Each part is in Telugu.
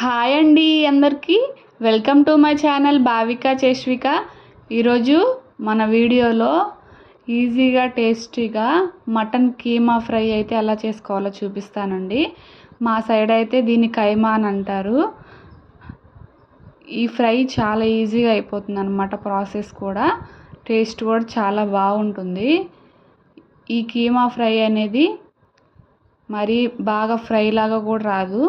హాయ్ అండి అందరికీ. Welcome to my channel Bhavika Cheshvika. ఈరోజు మన వీడియోలో ఈజీగా టేస్టీగా మటన్ కీమా ఫ్రై అయితే ఎలా చేసుకోవాలో చూపిస్తానండి. మా సైడ్ అయితే దీన్ని కైమా అని అంటారు. ఈ ఫ్రై చాలా ఈజీగా అయిపోతుంది అనమాట ప్రాసెస్ కూడా. టేస్ట్ కూడా చాలా బాగుంటుంది. ఈ కీమా ఫ్రై అనేది మరి బాగా ఫ్రై లాగా కూడా రాదు.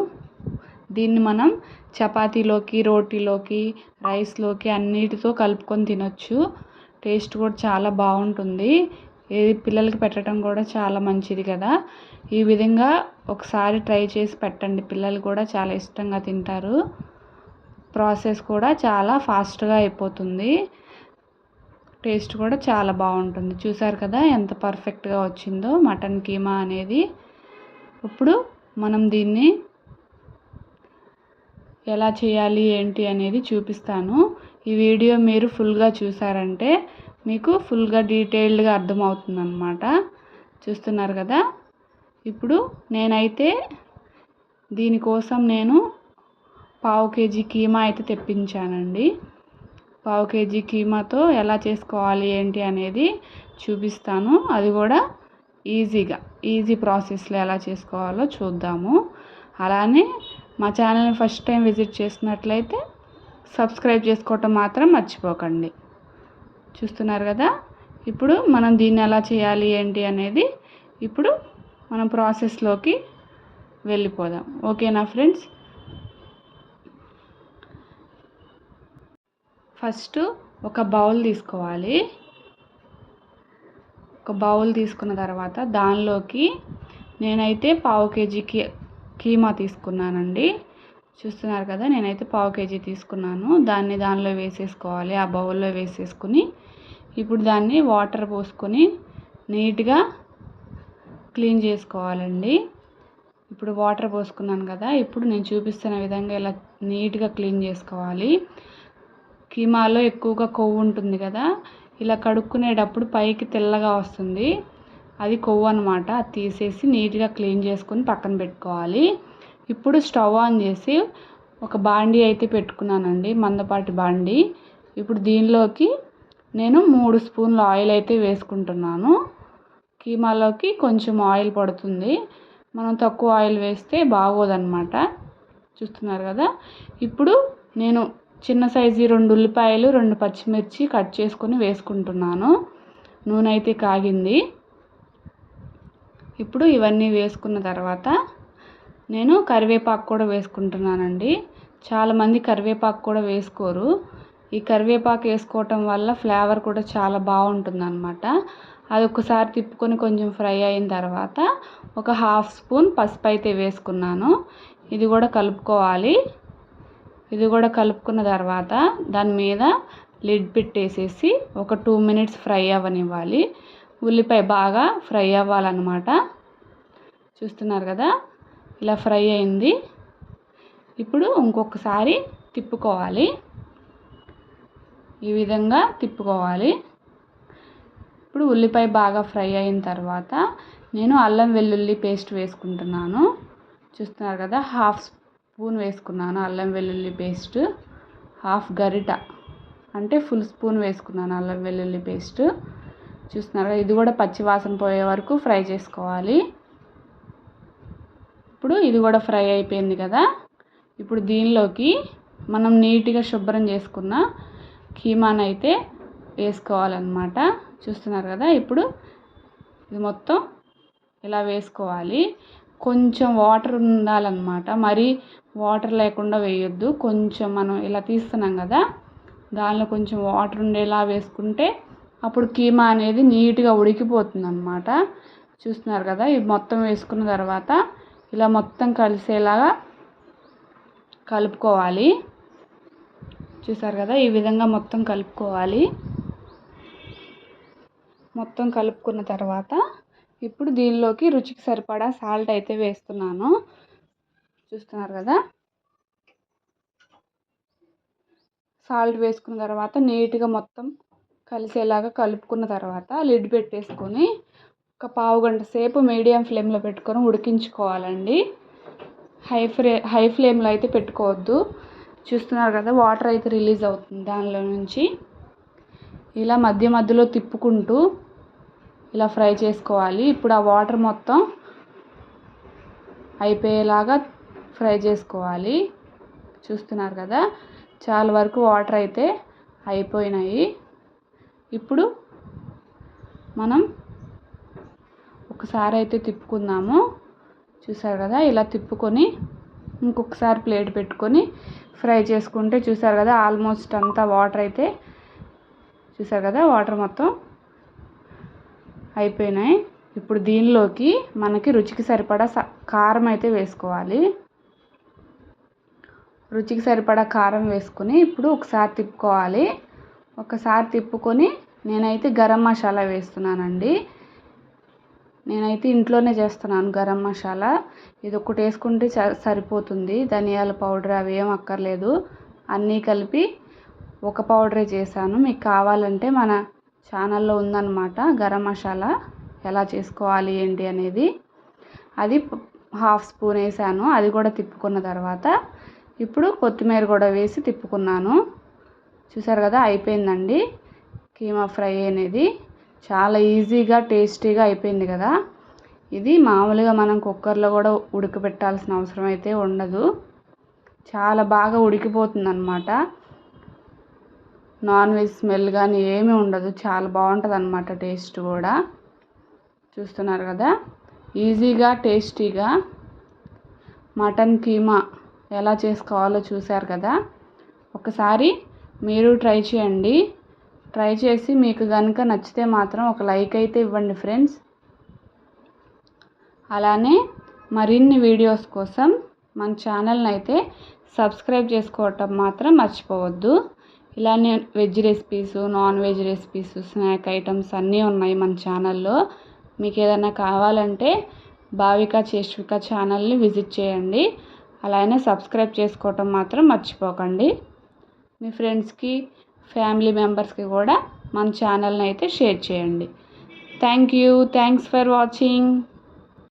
దీన్ని మనం చపాతీలోకి రోటీలోకి రైస్లోకి అన్నిటితో కలుపుకొని తినొచ్చు. టేస్ట్ కూడా చాలా బాగుంటుంది. ఏది పిల్లలకి పెట్టడం కూడా చాలా మంచిది కదా. ఈ విధంగా ఒకసారి ట్రై చేసి పెట్టండి. పిల్లలు కూడా చాలా ఇష్టంగా తింటారు. ప్రాసెస్ కూడా చాలా ఫాస్ట్గా అయిపోతుంది. టేస్ట్ కూడా చాలా బాగుంటుంది. చూసారు కదా ఎంత పర్ఫెక్ట్గా వచ్చిందో మటన్ కీమా అనేది. ఇప్పుడు మనం దీన్ని ఎలా చేయాలి ఏంటి అనేది చూపిస్తాను. ఈ వీడియో మీరు ఫుల్గా చూసారంటే మీకు ఫుల్గా డీటెయిల్డ్గా అర్థమవుతుంది అనమాట చూస్తున్నారు కదా? ఇప్పుడు నేనైతే దీనికోసం నేను పావు కేజీ కీమా అయితే తెప్పించానండి. పావు కేజీ కీమాతో ఎలా చేసుకోవాలి ఏంటి అనేది చూపిస్తాను. అది కూడా ఈజీగా ఈజీ ప్రాసెస్లో ఎలా చేసుకోవాలో చూద్దాము. అలానే మా ఛానల్ని ఫస్ట్ టైం విజిట్ చేసినట్లయితే సబ్స్క్రైబ్ చేసుకోవటం మాత్రం మర్చిపోకండి. చూస్తున్నారు కదా? ఇప్పుడు మనం దీన్ని ఎలా చేయాలి ఏంటి అనేది ఇప్పుడు మనం ప్రాసెస్లోకి వెళ్ళిపోదాం. ఓకేనా ఫ్రెండ్స్? ఫస్ట్ ఒక బౌల్ తీసుకోవాలి. ఒక బౌల్ తీసుకున్న తర్వాత దానిలోకి నేనైతే పావు కేజీకి కీమా తీసుకున్నానండి. చూస్తున్నారు కదా నేనైతే పావు కేజీ తీసుకున్నాను. దాన్ని దానిలో వేసేసుకోవాలి ఆ బౌల్లో వేసేసుకుని. ఇప్పుడు దాన్ని వాటర్ పోసుకొని నీట్గా క్లీన్ చేసుకోవాలండి. ఇప్పుడు వాటర్ పోసుకున్నాను కదా ఇప్పుడు నేను చూపిస్తున్న విధంగా ఇలా నీట్గా క్లీన్ చేసుకోవాలి. కీమాలో ఎక్కువగా కొవ్వు ఉంటుంది కదా ఇలా కడుక్కునేటప్పుడు పైకి తెల్లగా వస్తుంది. అది కొవ్వు అనమాట అది తీసేసి నీట్గా క్లీన్ చేసుకొని పక్కన పెట్టుకోవాలి. ఇప్పుడు స్టవ్ ఆన్ చేసి ఒక బాండీ అయితే పెట్టుకున్నానండి మందపాటి బాండీ. ఇప్పుడు దీనిలోకి నేను మూడు స్పూన్ల ఆయిల్ అయితే వేసుకుంటున్నాను. కీమాలోకి కొంచెం ఆయిల్ పడుతుంది. మనం తక్కువ ఆయిల్ వేస్తే బాగోదన్నమాట. చూస్తున్నారు కదా? ఇప్పుడు నేను చిన్న సైజు రెండు ఉల్లిపాయలు రెండు పచ్చిమిర్చి కట్ చేసుకొని వేసుకుంటున్నాను. నూనె అయితే కాగింది. ఇప్పుడు ఇవన్నీ వేసుకున్న తర్వాత నేను కరివేపాకు కూడా వేసుకుంటున్నానండి. చాలామంది కరివేపాకు కూడా వేసుకోరు. ఈ కరివేపాకు వేసుకోవటం వల్ల ఫ్లేవర్ కూడా చాలా బాగుంటుంది అనమాట అది ఒకసారి తిప్పుకొని కొంచెం ఫ్రై అయిన తర్వాత ఒక హాఫ్ స్పూన్ పసుపు అయితే వేసుకున్నాను. ఇది కూడా కలుపుకోవాలి. ఇది కూడా కలుపుకున్న తర్వాత దాని మీద లిడ్ పెట్టేసేసి ఒక టూ మినిట్స్ ఫ్రై అవ్వనివ్వాలి. ఉల్లిపాయ బాగా ఫ్రై అవ్వాలన్నమాట. చూస్తున్నారు కదా? ఇలా ఫ్రై అయింది. ఇప్పుడు ఇంకొకసారి తిప్పుకోవాలి. ఈ విధంగా తిప్పుకోవాలి. ఇప్పుడు ఉల్లిపాయ బాగా ఫ్రై అయిన తర్వాత నేను అల్లం వెల్లుల్లి పేస్ట్ వేసుకుంటున్నాను. చూస్తున్నారు కదా? హాఫ్ స్పూన్ వేసుకున్నాను అల్లం వెల్లుల్లి పేస్ట్. హాఫ్ గరిట. అంటే ఫుల్ స్పూన్ వేసుకున్నాను అల్లం వెల్లుల్లి పేస్ట్. చూస్తున్నారు ఇది కూడా పచ్చి వాసన పోయే వరకు ఫ్రై చేసుకోవాలి. ఇప్పుడు ఇది కూడా ఫ్రై అయిపోయింది కదా. ఇప్పుడు దీనిలోకి మనం నీట్గా శుభ్రం చేసుకున్న కీమాన్ అయితే వేసుకోవాలన్నమాట. చూస్తున్నారు కదా ఇప్పుడు ఇది మొత్తం ఇలా వేసుకోవాలి. కొంచెం వాటర్ ఉండాలన్నమాట. మరీ వాటర్ లేకుండా వేయొద్దు. కొంచెం మనం ఇలా తీస్తున్నాం కదా దానిలో కొంచెం వాటర్ ఉండేలా వేసుకుంటే అప్పుడు కీమా అనేది నీట్గా ఉడికిపోతుంది అనమాట చూస్తున్నారు కదా ఇది మొత్తం వేసుకున్న తర్వాత ఇలా మొత్తం కలిసేలాగా కలుపుకోవాలి. చూసారు కదా ఈ విధంగా మొత్తం కలుపుకోవాలి. మొత్తం కలుపుకున్న తర్వాత ఇప్పుడు దీనిలోకి రుచికి సరిపడా సాల్ట్ అయితే వేస్తున్నాను. చూస్తున్నారు కదా సాల్ట్ వేసుకున్న తర్వాత నీట్గా మొత్తం కలిసేలాగా కలుపుకున్న తర్వాత లిడ్ పెట్టేసుకొని ఒక పావు గంట సేపు మీడియం ఫ్లేమ్లో పెట్టుకొని ఉడికించుకోవాలండి. హై ఫ్లే హై ఫ్లేమ్లో అయితే పెట్టుకోవద్దు. చూస్తున్నారు కదా వాటర్ అయితే రిలీజ్ అవుతుంది దానిలో నుంచి. ఇలా మధ్య మధ్యలో తిప్పుకుంటూ ఇలా ఫ్రై చేసుకోవాలి. ఇప్పుడు ఆ వాటర్ మొత్తం అయిపోయేలాగా ఫ్రై చేసుకోవాలి. చూస్తున్నారు కదా చాలా వరకు వాటర్ అయితే అయిపోయినాయి. ఇప్పుడు మనం ఒకసారి అయితే తిప్పుకుందాము. చూసారు కదా ఇలా తిప్పుకొని ఇంకొకసారి ప్లేట్ పెట్టుకొని ఫ్రై చేసుకుంటే చూసారు కదా ఆల్మోస్ట్ అంతా వాటర్ అయితే చూసారు కదా వాటర్ మొత్తం అయిపోయినాయి. ఇప్పుడు దీనిలోకి మనకి రుచికి సరిపడా కారం అయితే వేసుకోవాలి. రుచికి సరిపడా కారం వేసుకొని ఇప్పుడు ఒకసారి తిప్పుకోవాలి. ఒకసారి తిప్పుకొని నేనైతే గరం మసాలా వేస్తున్నానండి. నేనైతే ఇంట్లోనే చేస్తున్నాను గరం మసాలా. ఇది ఒకటి వేసుకుంటే సరిపోతుంది. ధనియాల పౌడర్ అవి ఏం అక్కర్లేదు. అన్నీ కలిపి ఒక పౌడరే చేశాను. మీకు కావాలంటే మన ఛానల్లో ఉందన్నమాట గరం మసాలా. ఎలా చేసుకోవాలి ఏంటి అనేది. అది హాఫ్ స్పూన్ వేసాను. అది కూడా తిప్పుకున్న తర్వాత ఇప్పుడు కొత్తిమీర కూడా వేసి తిప్పుకున్నాను. చూసారు కదా అయిపోయిందండి. కీమా ఫ్రై అనేది చాలా ఈజీగా టేస్టీగా అయిపోయింది కదా. ఇది మామూలుగా మనం కుక్కర్లో కూడా ఉడకబెట్టాల్సిన అవసరం అయితే ఉండదు. చాలా బాగా ఉడికిపోతుంది అనమాట నాన్ వెజ్ స్మెల్ కానీ ఏమీ ఉండదు. చాలా బాగుంటుంది అనమాట టేస్ట్ కూడా. చూస్తున్నారు కదా ఈజీగా టేస్టీగా మటన్ కీమా ఎలా చేసుకోవాలో చూశారు కదా. ఒకసారి మీరు ట్రై చేయండి. ట్రై చేసి మీకు కనుక నచ్చితే మాత్రం ఒక లైక్ అయితే ఇవ్వండి ఫ్రెండ్స్. అలానే మరిన్ని వీడియోస్ కోసం మన ఛానల్ని అయితే సబ్స్క్రైబ్ చేసుకోవటం మాత్రం మర్చిపోవద్దు. ఇలానే veg recipes non veg recipes snack items అన్నీ ఉన్నాయి మన ఛానల్లో. మీకు ఏదైనా కావాలంటే భావిక చేష్విక ఛానల్ని విజిట్ చేయండి. అలానే సబ్స్క్రైబ్ చేసుకోవటం మాత్రం మర్చిపోకండి. మీ ఫ్రెండ్స్కి ఫ్యామిలీ మెంబర్స్కి కూడా మన ఛానల్ని అయితే షేర్ చేయండి. Thank you. Thanks for watching.